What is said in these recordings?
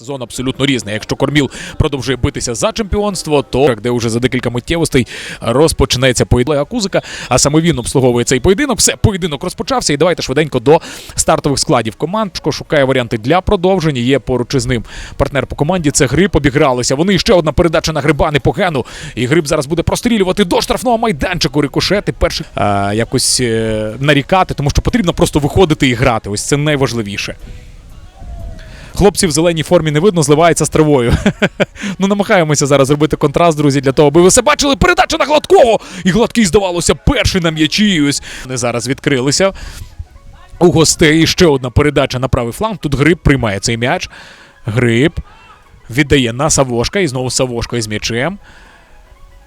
Сезон абсолютно різний. Якщо Корміл продовжує битися за чемпіонство, то де вже за декілька миттєвостей розпочнеться поєдинок Кузика, а саме він обслуговує цей поєдинок. Все, поєдинок розпочався. І давайте швиденько до стартових складів команд. Шко Шукає варіанти для продовження. Є поруч із ним партнер по команді. Це гриб обігралися. Вони ще одна передача на гриба непогану. І гриб зараз буде прострілювати до штрафного майданчику. Рикошети перший якось е, нарікати, тому що потрібно просто виходити і грати. Ось це найважливіше. Хлопці в зеленій формі не видно, зливається з травою. ну, намагаємося зараз зробити контраст, друзі, для того, аби ви все бачили. Передача на гладкого! І гладкий, здавалося, перший на м'ячі. Вони зараз відкрилися. У гостей ще одна передача на правий фланг. Тут гриб приймає цей м'яч. Гриб віддає на Савошка. І знову Савошка із м'ячем.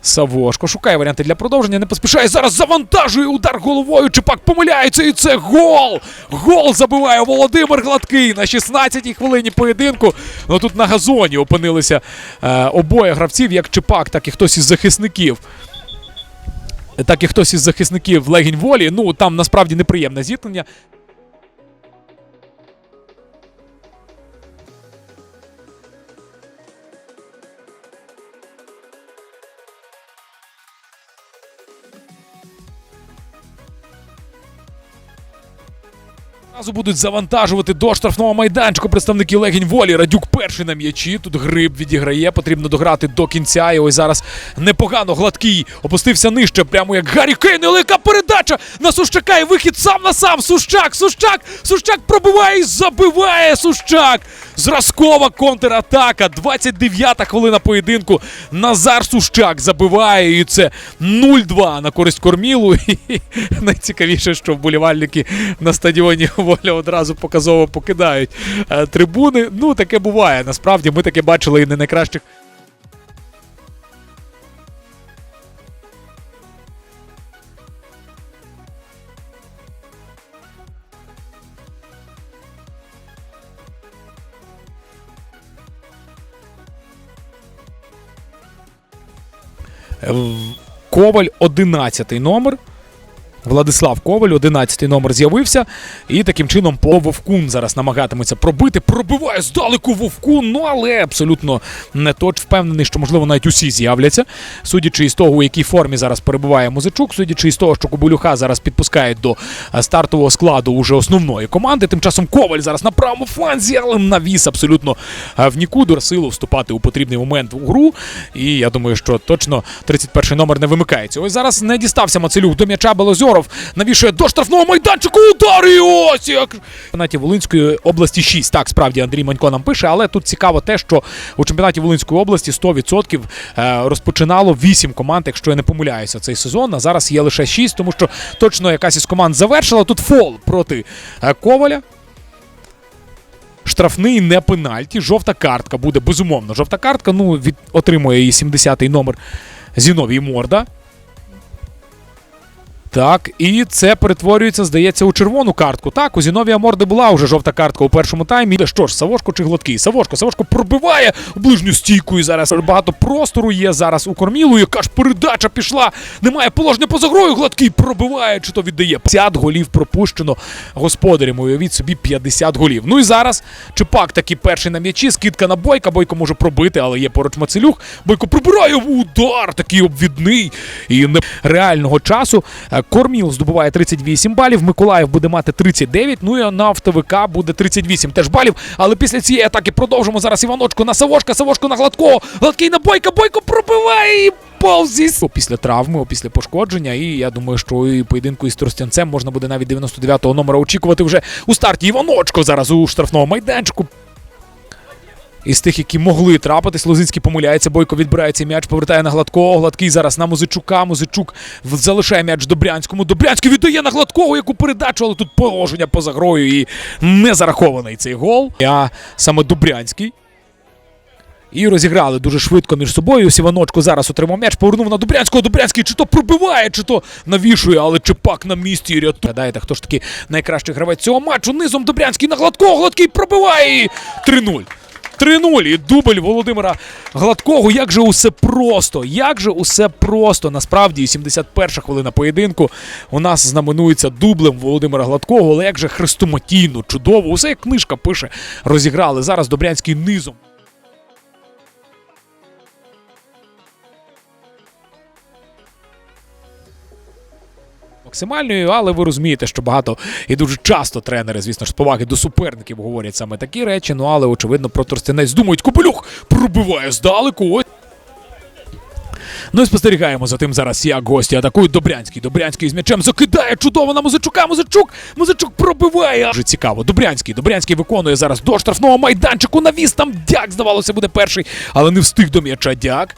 Савошко шукає варіанти для продовження, не поспішає. Зараз завантажує удар головою. Чепак помиляється, і це гол! Гол забиває Володимир Гладкий на 16-й хвилині поєдинку. Ну тут на газоні опинилися е, обоє гравців, як Чепак, так і хтось із захисників. Так і хтось із захисників легінь волі. Ну там насправді неприємне зіткнення. Зразу будуть завантажувати до штрафного майданчику представники легінь волі. Радюк перший на м'ячі. Тут гриб відіграє. Потрібно дограти до кінця. І ось зараз непогано гладкий. Опустився нижче, прямо як Гаррі Кейн. Велика передача на Сущака і вихід сам на сам. Сущак, Сущак, Сущак пробиває і забиває Сущак. Зразкова контратака. 29-та хвилина поєдинку. Назар Сущак забиває. І це 0-2 на користь кормілу. І найцікавіше, що вболівальники на стадіоні воля одразу показово покидають е, трибуни. Ну, таке буває. Насправді ми таке бачили і не найкращих. Е, Коваль 11 номер. Владислав Коваль, 11 номер з'явився. І таким чином по Вовкун зараз намагатиметься пробити. Пробиває здалеку Вовкун, ну але абсолютно не точ. Впевнений, що можливо навіть усі з'являться. Судячи із того, у якій формі зараз перебуває Музичук, судячи із того, що Кобилюха зараз підпускають до стартового складу уже основної команди. Тим часом Коваль зараз на правому фланзі, але навіс абсолютно е, в нікуди силу вступати у потрібний момент в гру. І я думаю, що точно 31 номер не вимикається. Ось зараз не дістався Мацелюк до м'яча Белозьоров. Навішує до штрафного майданчику. Удар і ось як. Чемпіонаті Волинської області 6. Так, справді Андрій Манько нам пише, але тут цікаво те, що у чемпіонаті Волинської області 100% е, розпочинало 8 команд, якщо я не помиляюся, цей сезон. А зараз є лише 6, тому що точно якась із команд завершила. Тут фол проти е, Коваля. Штрафний не пенальті. Жовта картка буде безумовно. Жовта картка. Ну, від, отримує її 70-й номер Зіновій Морда. Так, і це перетворюється, здається, у червону картку. Так, у Зіновія Морди була вже жовта картка у першому таймі. Що ж, Савошко чи Гладкий? Савошко, Савошко пробиває в ближню стійку. І зараз багато простору є зараз у кормілу. Яка ж передача пішла? Немає положення поза грою. Гладкий пробиває, чи то віддає. 50 голів пропущено господарям. Уявіть собі 50 голів. Ну і зараз Чепак таки перший на м'ячі. Скидка на Бойка. Бойко може пробити, але є поруч Мацелюх. Бойко прибирає удар, такий обвідний і не реального часу. Корміл здобуває 38 балів. Миколаїв буде мати 39. Ну і на автовика буде 38 теж балів. Але після цієї атаки продовжимо зараз Іваночку на Савошка, Савошку на Гладкого. Гладкий на Бойка, Бойко пробиває і повзі. Після травми, після пошкодження. І я думаю, що і поєдинку із Тростянцем можна буде навіть 99-го номера очікувати вже у старті. Іваночко зараз у штрафному майданчику. Із тих, які могли трапитись, Лозинський помиляється, Бойко відбирає цей м'яч, повертає на Гладкого. Гладкий зараз на Музичука. Музичук залишає м'яч Добрянському. Добрянський віддає на Гладкого яку передачу, але тут положення поза грою і не зарахований цей гол. А саме Добрянський. І розіграли дуже швидко між собою. Сіваночко зараз отримав м'яч, повернув на Добрянського. Добрянський чи то пробиває, чи то навішує, але Чепак на місці і рятує. Гадаєте, хто ж таки найкращий гравець цього матчу? Низом Добрянський на Гладкого. Гладкий пробиває і 3-0. 3-0 і дубль Володимира Гладкого. Як же усе просто, як же усе просто. Насправді, 71 хвилина поєдинку у нас знаменується дублем Володимира Гладкого, але як же хрестоматійно, чудово, усе як книжка пише, розіграли. Зараз Добрянський низом. Максимальною, але ви розумієте, що багато і дуже часто тренери, звісно ж, з поваги до суперників говорять саме такі речі. Ну але очевидно про Тростянець думають, Копелюх пробиває здалеку. Ну і спостерігаємо за тим зараз, як гості атакують Добрянський. Добрянський з м'ячем закидає чудово на Музичука. Музичук, Музичук пробиває. Дуже цікаво. Добрянський. Добрянський виконує зараз до штрафного майданчику. Навіс там Дяк, здавалося, буде перший, але не встиг до м'яча Дяк.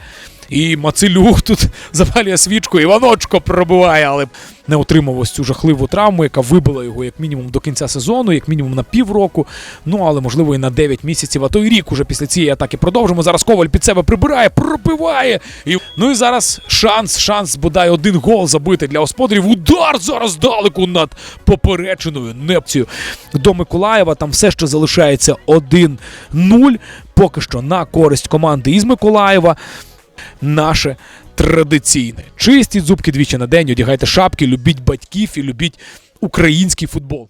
І Мацелюк тут запалює свічку, Іваночко пробиває, але не отримав ось цю жахливу травму, яка вибила його як мінімум до кінця сезону, як мінімум на півроку. Ну але можливо і на 9 місяців, а то й рік уже після цієї атаки продовжимо. Зараз Коваль під себе прибирає, пробиває. І... Ну і зараз шанс, шанс бодай один гол забити для господарів. Удар зараз далеко над попереченою непцію до Миколаєва. Там все ще залишається 1-0. Поки що на користь команди із Миколаєва наше традиційне. Чистіть зубки двічі на день, одягайте шапки, любіть батьків і любіть український футбол.